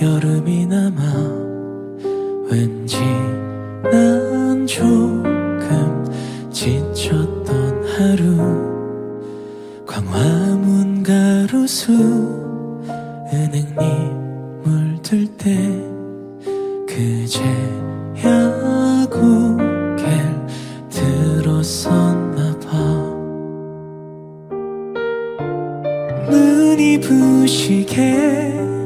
여름이 남아 왠지 난 조금 지쳤던 하루. 광화문 가로수 은행잎 물들 때 그제야 고개를 들었었나 봐. 눈이 부시게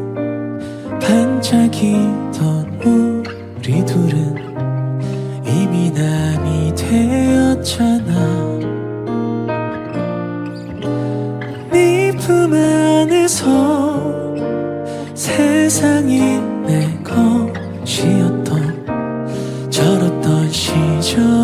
반짝이던 우리 둘은 이미 남이 되었잖아. 네 품 안에서 세상이 내 것이었던 저렇던 시절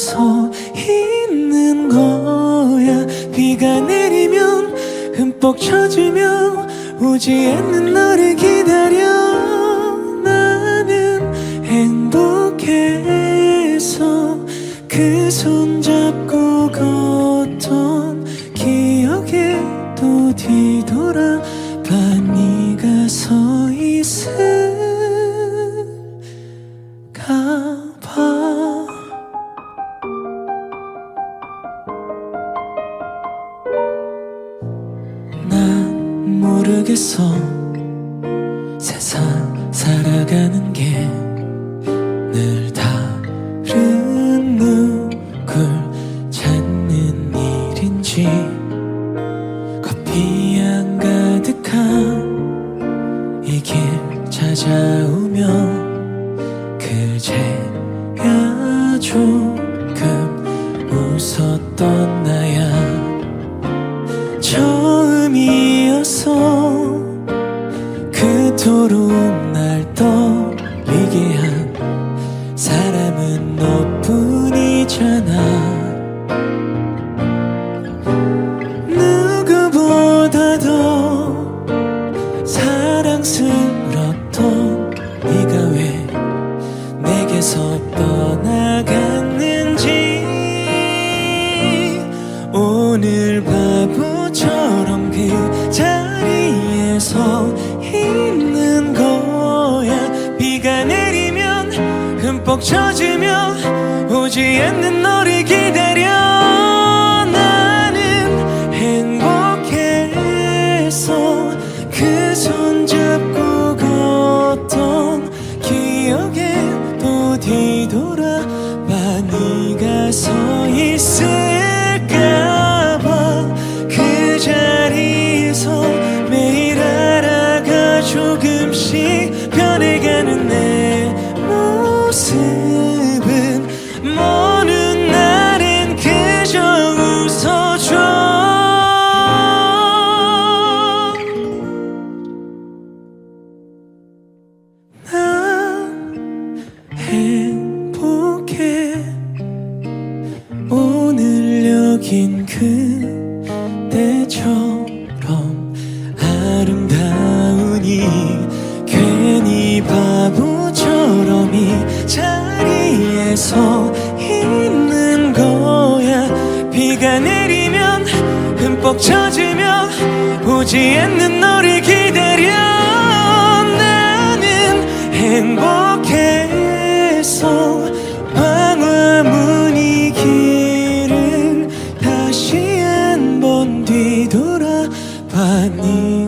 서 있는 거야. 비가 내리면 흠뻑 젖으며 오지 않는 너를 기다려 모르겠어. 세상 살아가는 게 늘 다른 누굴 찾는 일인지. 커피향 가득한 이 길 찾아오면 그제야 조금 웃었던 나 내게서 떠나갔는지. 오늘 바보처럼 그 자리에서 있는 거야. 비가 내리면 흠뻑 젖으며 오지 않는 너를 기 긴 그때처럼 아름다우니 괜히 바보처럼 이 자리에 서 있는 거야. 비가 내리면 흠뻑 젖으며 오지 않는 你。